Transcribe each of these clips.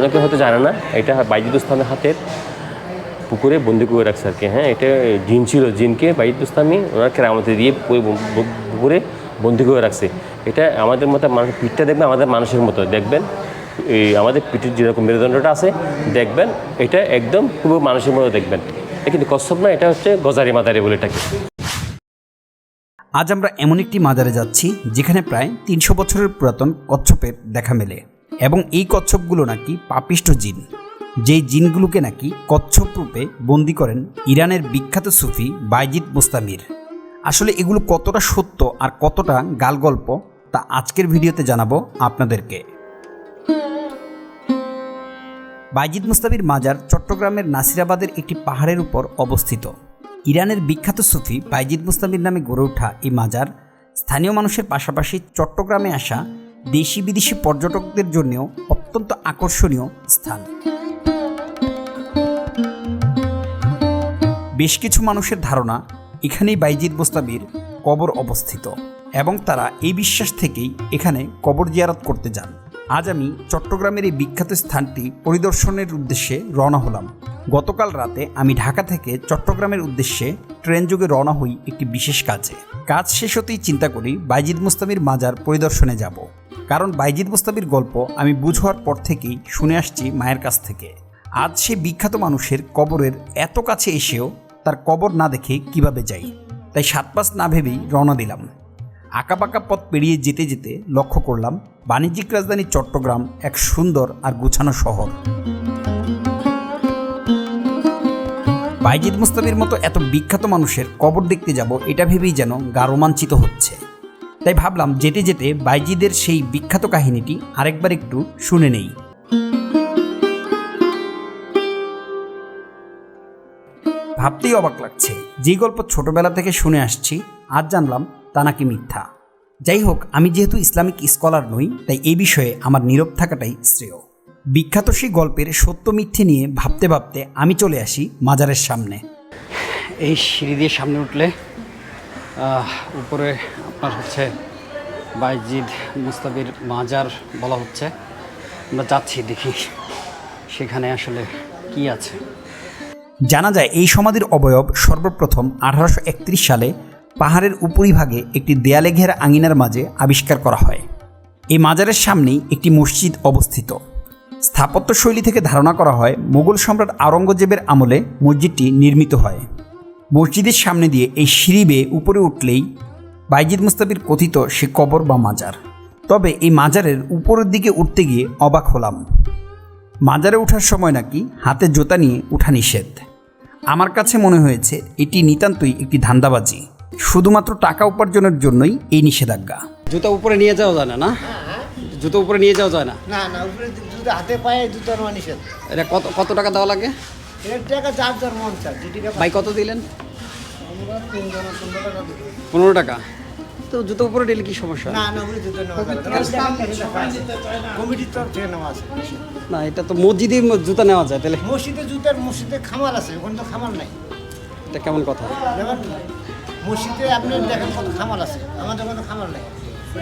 অনেকে হয়তো জানে না, এটা বাইজিদ হাতের পুকুরে বন্দি করে রাখছে আর কি হ্যাঁ এটা জিন ছিল জিনকে বাইজিদ ওনার কেরামতে দিয়ে পুকুরে বন্দি করে রাখছে। এটা আমাদের মতো মানুষ পিঠটা দেখবেন, আমাদের মানুষের মতো, দেখবেন? এই আমাদের পিঠের যেরকম মেরুদণ্ডটা আছে, দেখবেন? এটা একদম পুরো মানুষের মতো দেখবেন। কিন্তু কচ্ছপ না, এটা হচ্ছে গজারি মাদারি বলে এটাকে। আজ আমরা এমন একটি মাজারে যাচ্ছি, যেখানে প্রায় তিনশো বছরের পুরাতন কচ্ছপের দেখা মেলে। এবং এই কচ্ছপগুলো নাকি পাপিষ্ট জিন। যেই জিনগুলোকে নাকি কচ্ছপ রূপে বন্দি করেন ইরানের বিখ্যাত সুফি বাইজিদ মুস্তামির। আসলে এগুলো কতটা সত্য আর কতটা গালগল্প তা আজকের ভিডিওতে জানাব আপনাদেরকে। বাইজিদ মুস্তাবির মাজার চট্টগ্রামের নাসিরাবাদের একটি পাহাড়ের উপর অবস্থিত। ইরানের বিখ্যাত সুফি বাইজিদ মুস্তাবির নামে গড়ে ওঠা এই মাজার স্থানীয় মানুষের পাশাপাশি চট্টগ্রামে আসা দেশি বিদেশি পর্যটকদের জন্যও অত্যন্ত আকর্ষণীয় স্থান। বেশ কিছু মানুষের ধারণা এখানেই বাইজিদ মুস্তাবির কবর অবস্থিত এবং তারা এই বিশ্বাস থেকেই এখানে কবর জিয়ারত করতে যান। আজ আমি চট্টগ্রামের এই বিখ্যাত স্থানটি পরিদর্শনের উদ্দেশ্যে রওনা হলাম। গতকাল রাতে আমি ঢাকা থেকে চট্টগ্রামের উদ্দেশ্যে ট্রেন যোগে রওনা হই একটি বিশেষ কাজে। কাজ শেষ হতেই চিন্তা করি বাইজিদ মুস্তাবির মাজার পরিদর্শনে যাব। কারণ বাইজিদ মুস্তাবির গল্প আমি বুঝবার পর থেকেই শুনে আসছি মায়ের কাছ থেকে। আজ সে বিখ্যাত মানুষের কবরের এত কাছে এসেও তার কবর না দেখে কীভাবে যাই? তাই সাত পাঁচ না ভেবেই রওনা দিলাম। আঁকাবাঁকা পথ পেরিয়ে যেতে যেতে লক্ষ্য করলাম বাণিজ্যিক রাজধানী চট্টগ্রাম এক সুন্দর আর গুছানো শহর। বাইজিদ মুস্তাবির মতো এত বিখ্যাত মানুষের কবর দেখতে যাব এটা ভেবেই যেন গা রোমাঞ্চিত হচ্ছে। তাই ভাবলাম যেতে যেতে বাইজিদের সেই বিখ্যাত কাহিনীটি আরেকবার একটু শুনে নেই। ভাবতেই অবাক লাগছে, যে গল্প ছোটবেলা থেকে শুনে আসছি, আজ জানলাম তা নাকি মিথ্যা। যাই হোক, আমি যেহেতু ইসলামিক স্কলার নই, তাই এই বিষয়ে আমার নীরব থাকাটাই শ্রেয়। বিখ্যাত সেই গল্পের সত্য মিথ্যে নিয়ে ভাবতে ভাবতে আমি চলে আসি মাজারের সামনে। এই সিঁড়ি দিয়ে সামনে উঠলে উপরে আপনার হচ্ছে বাইজিদ মুস্তাবির মাজার বলা হচ্ছে। আমরা যাচ্ছি, দেখি সেখানে আসলে কি আছে। জানা যায়, এই সমাধির অবয়ব সর্বপ্রথম আঠারোশো একত্রিশ সালে পাহাড়ের উপরিভাগে একটি দেয়ালে ঘেরা আঙিনার মাঝে আবিষ্কার করা হয়। এই মাজারের সামনেই একটি মসজিদ অবস্থিত। স্থাপত্য শৈলী থেকে ধারণা করা হয় মুঘল সম্রাট আওরঙ্গজেবের আমলে মসজিদটি নির্মিত হয়। মসজিদের সামনে দিয়ে এই সিঁড়ি বেয়ে উপরে উঠলেই বাইজিদ মুস্তাবির কথিত সে কবর বা মাজার। তবে এই মাজারের উপরের দিকে উঠতে গিয়ে অবাক হলাম। মাজারে ওঠার সময় নাকি হাতে জোতা নিয়ে উঠা নিষেধ। আমার কাছে মনে হয়েছে এটি নিতান্তই একটি ধান্দাবাজি। শুধুমাত্র টাকা উপার্জনের জন্যই এই নিষেধাজ্ঞা। জুতা উপরে নিয়ে যাওয়া যায় না না? জুতো উপরে নিয়ে যাওয়া যায় না? না না উপরে জুতো হাতে পায়ে জুতো নেওয়া নিষেধ। এটা কত কত টাকা দেওয়া লাগে? এর টাকা যার যার মন চায় ভাই কত দিলেন। পনেরো টাকা? তো জুতো উপরে দিলে কি সমস্যা? না না জুতো নেওয়া কমিটির তরফ থেকে নেওয়া আছে। না এটা তো মসজিদে জুতা নেওয়া যায় তাহলে মসজিদে জুতার মসজিদে খামার আছে ওখানে তো খামার নাই। এটা কেমন কথা? মসজিদে আপনি দেখেন কত খামার আছে আমাদের ওখানে খামার নাই।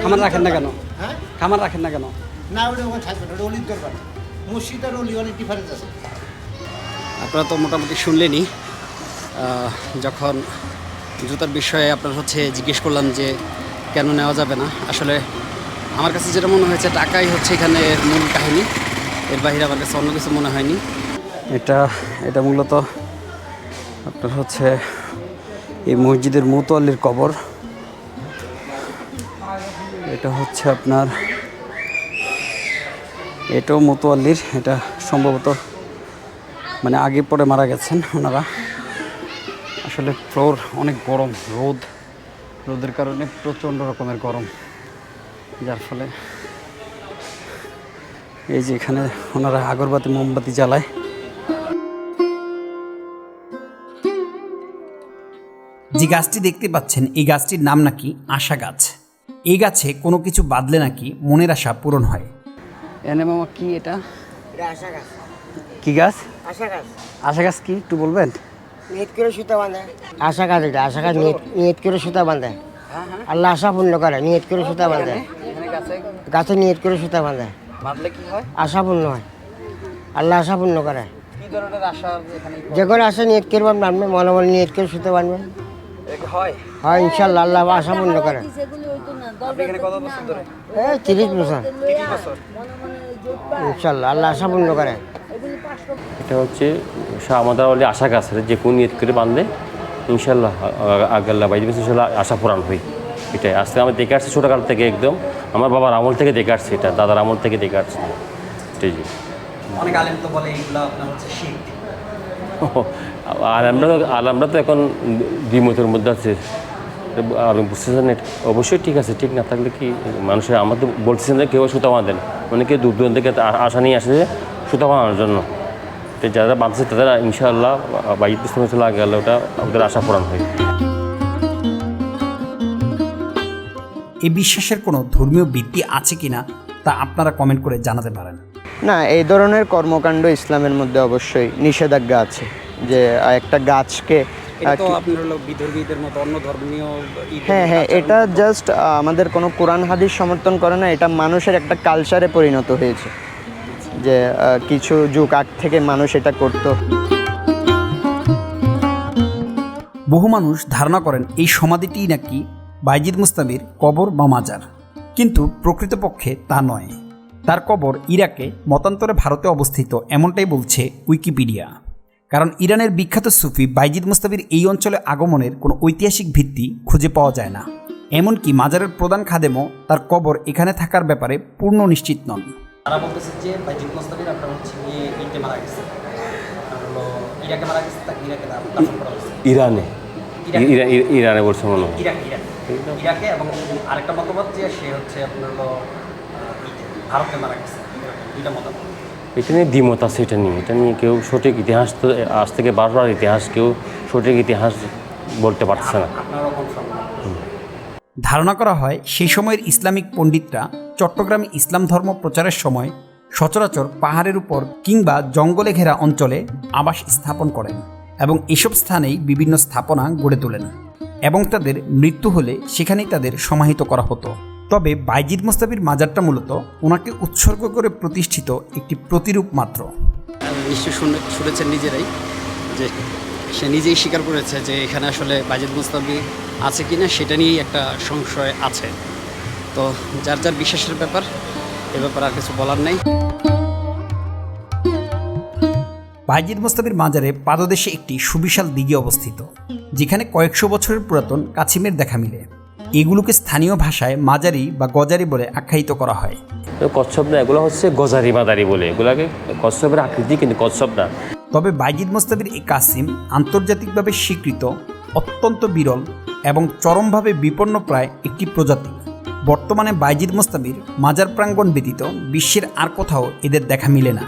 খামার রাখেন না কেন? হ্যাঁ? খামার রাখেন না কেন? না ওটা ওখানে থাকবে না ওটা অলির দরকার। মসজিদ আর অলি অনেক ডিফারেন্স আছে। আপনারা তো মোটামুটি শুনলেনই আহ, যখন জুতার বিষয়ে আপনার হচ্ছে জিজ্ঞেস করলাম যে কেন নেওয়া যাবে না। আসলে আমার কাছে যেটা মনে হয়েছে টাকাই হচ্ছে এখানে মূল কাহিনী। এর বাইরে আমার কাছে অন্য কিছু মনে হয়নি। এটা এটা মূলত আপনার হচ্ছে এই মসজিদের মুতোয়াল্লির কবর। এটা হচ্ছে আপনার, এটাও মুতোয়াল্লির। এটা সম্ভবত মানে আগে পরে মারা গেছেন ওনারা। আসলে ফ্লোর অনেক গরম রোদ। রোদের কারণে প্রচণ্ড রকমের গরম। যার ফলে এই যে এখানে ওনারা আগরবাতি মোমবাতি জ্বালায়। যে গাছটি দেখতে পাচ্ছেন এই গাছটির নাম নাকি আশা গাছ। এই গাছে কোনো কিছু বাদলে নাকি মনের আশা পূরণ হয়? এনে মামা কি এটা? এটা আশা গাছ। কি গাছ? আশা গাছ। আশা গাছ কি? একটু বলবেন? নিয়ত করে সুতা বাঁধে। আশা গাছ এটা আশা গাছ নিয়ত করে সুতা বাঁধে। আল্লাহ আশা পূর্ণ করে নিয়ত করে সুতা বাঁধে। গাছে নিয়ত করে সুতা বাঁধে। হয়? আশা পূর্ণ হয়। আল্লাহ আশা পূর্ণ করে। আশা যে করে আসে নিয়ত করবেন বানবেন মনে মনে নিয়ত করে শুতে বানবেন হয়? হয় ইনশাল্লাহ আল্লাহ আশা পূর্ণ করে। তিরিশ বছর ইনশাল্লাহ আল্লাহ আশা পূর্ণ করে। এটা হচ্ছে আমাদের বলে আশা কাছে যে কোন নিয়ত করে বাঁধলে ইনশাল্লাহ আগাল্লাহ বাইজি ইনশাল্লাহ আশা পূরণ হই। এটাই। আজকে আমি দেখে আসছি ছোটোকাল থেকে একদম। আমার বাবার আমল থেকে দেখে আসছি এটা দাদার আমল থেকে দেখে আসছি। এটাই জি অনেক আলেম তো বলে আপনার হচ্ছে আর আমরা আর আমরা তো এখন দ্বিমতের মধ্যে আছে। আপনি বুঝতেছেন অবশ্যই ঠিক আছে ঠিক না থাকলে কি মানুষের আমার তো বলতেছেন যে কেউ সুতা বাঁধেন। অনেকে দূর দূরান্ত থেকে আশা নিয়ে আসে সুতা বাঁধানোর জন্য। তো যারা বাঁধছে তাদের ইনশাআল্লাহ বাইশ ইসলাম চলে আগে গেলে ওটা ওদের আশা পূরণ হয় এই বিশ্বাসের কোনো ধর্মীয় ভিত্তি আছে কিনা তা আপনারা কমেন্ট করে জানাতে পারেন। না এই ধরনের কর্মকাণ্ড ইসলামের মধ্যে অবশ্যই নিষেধাজ্ঞা আছে যে একটা গাছকে হ্যাঁ হ্যাঁ এটা জাস্ট আমাদের কোনো কোরআন হাদিস সমর্থন করে না এটা মানুষের একটা কালচারে পরিণত হয়েছে। যে কিছু যুগ আগ থেকে মানুষ এটা করতো। বহু মানুষ ধারণা করেন এই সমাধিটিই নাকি বাইজিদ মুস্তাবির কবর বা মাজার। কিন্তু প্রকৃতপক্ষে তা নয়। তার কবর ইরাকে মতান্তরে ভারতে অবস্থিত এমনটাই বলছে উইকিপিডিয়া। কারণ ইরানের বিখ্যাত সুফি বাইজিদ মুস্তাবির এই অঞ্চলে আগমনের কোনো ঐতিহাসিক ভিত্তি খুঁজে পাওয়া যায় না। এমনকি মাজারের প্রধান খাদেমও তার কবর এখানে থাকার ব্যাপারে পূর্ণ নিশ্চিত নন। তারা বলতেছে যে বাইজিদ মোস্তাফির আপনার হচ্ছে গিয়ে ইন্টে মারা গেছে। হলো ইরাকে মারা গেছে তাকে ইরাকে দাফন দাফন করা হয়েছে। ইরানে? ইরানে বলছে মনে হয়। Iraq Iraq. ইরাকে এবং আরেকটা মতামত যে সে হচ্ছে আপনার হলো ভারতে মারা গেছে। দুইটা মতামত এটা নিয়ে দ্বিমত আছে এটা নিয়ে। এটা নিয়ে কেউ সঠিক ইতিহাস তো আজ থেকে বারবার ইতিহাস কেউ সঠিক ইতিহাস বলতে পারছে না। ধারণা করা হয় সেই সময়ের ইসলামিক পণ্ডিতরা চট্টগ্রামে ইসলাম ধর্ম প্রচারের সময় সচরাচর পাহাড়ের উপর কিংবা জঙ্গলে ঘেরা অঞ্চলে আবাস স্থাপন করেন এবং এসব স্থানেই বিভিন্ন স্থাপনা গড়ে তোলেন এবং তাদের মৃত্যু হলে সেখানেই তাদের সমাহিত করা হতো। তবে বাইজিদ মোস্তাফির মাজারটা মূলত ওনাকে উৎসর্গ করে প্রতিষ্ঠিত একটি প্রতিরূপ মাত্র। নিশ্চয়ই শুনে শুনেছেন নিজেরাই যে সে নিজেই স্বীকার করেছে যে এখানে আসলে বাজেদ মুস্তাফি আছে কি না সেটা নিয়েই একটা সংশয় আছে। তো যার যার বিশ্বাসের ব্যাপার এ ব্যাপারে আর কিছু বলার নেই। বাইজিদ মোস্তাফির মাজারে পাদদেশে একটি সুবিশাল দিঘি অবস্থিত যেখানে কয়েকশো বছরের পুরাতন কাছিমের দেখা মিলে। এগুলোকে স্থানীয় ভাষায় মাজারি বা গজারি বলে আখ্যায়িত করা হয়। কচ্ছপ না এগুলো হচ্ছে গজারি মাদারি বলে। এগুলাকে কচ্ছপের আকৃতি কিন্তু কচ্ছপ না। তবে বাইজিদ মোস্তাফির এই কাসিম আন্তর্জাতিকভাবে স্বীকৃত অত্যন্ত বিরল এবং চরমভাবে বিপন্ন প্রায় একটি প্রজাতি। বর্তমানে বাইজিদ মোস্তাবির মাজার প্রাঙ্গণ ব্যতীত বিশ্বের আর কোথাও এদের দেখা মিলে না।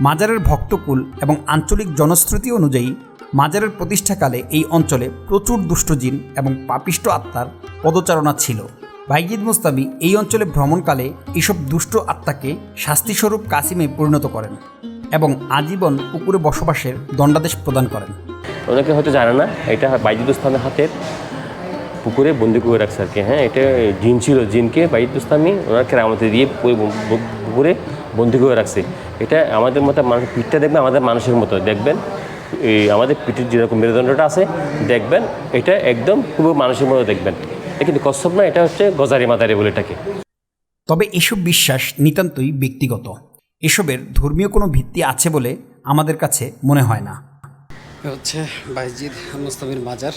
মাজারের ভক্তকুল এবং আঞ্চলিক জনশ্রুতি অনুযায়ী মাজারের প্রতিষ্ঠাকালে এই অঞ্চলে প্রচুর দুষ্টজিন এবং পাপিষ্ট আত্মার পদচারণা ছিল। বাইজিদ মুস্তাবি এই অঞ্চলে ভ্রমণকালে এইসব দুষ্ট আত্মাকে শাস্তিস্বরূপ কাসিমে পরিণত করেন এবং আজীবন পুকুরে বসবাসের দণ্ডাদেশ প্রদান করেন। অনেকে হয়তো জানে না, এটা বাইজিদুস্তানের হাতের পুকুরে বন্দি করে রাখছে আর কি। হ্যাঁ এটা জিন ছিল জিনকে বাইজিদুস্তামি ওনার কেরামতে দিয়ে পুকুরে বন্দি করে রাখছে। এটা আমাদের মতো মানুষ পিঠটা দেখবেন আমাদের মানুষের মতো। দেখবেন এই আমাদের পিঠের যেরকম মেরুদণ্ডটা আছে দেখবেন এটা একদম পুরো মানুষের মতো দেখবেন। এটা কিন্তু কচ্ছপ না এটা হচ্ছে গজারি মাদারি বলে এটাকে। তবে এসব বিশ্বাস নিতান্তই ব্যক্তিগত। এসবের ধর্মীয় কোনো ভিত্তি আছে বলে আমাদের কাছে মনে হয় না। হচ্ছে বাইজিদ মুস্তাফির মাজার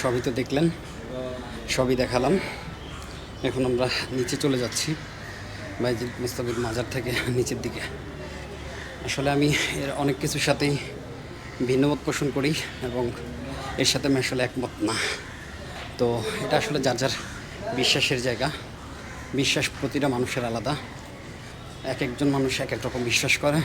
সবই তো দেখলেন, সবই দেখালাম। এখন আমরা নিচে চলে যাচ্ছি বাইজিদ মুস্তাফির মাজার থেকে নিচের দিকে। আসলে আমি এর অনেক কিছুর সাথেই ভিন্নমত পোষণ করি এবং এর সাথে আমি আসলে একমত না। তো এটা আসলে যার যার বিশ্বাসের জায়গা, বিশ্বাস প্রতিটা মানুষের আলাদা। এক একজন মানুষ এক এক রকম বিশ্বাস করে।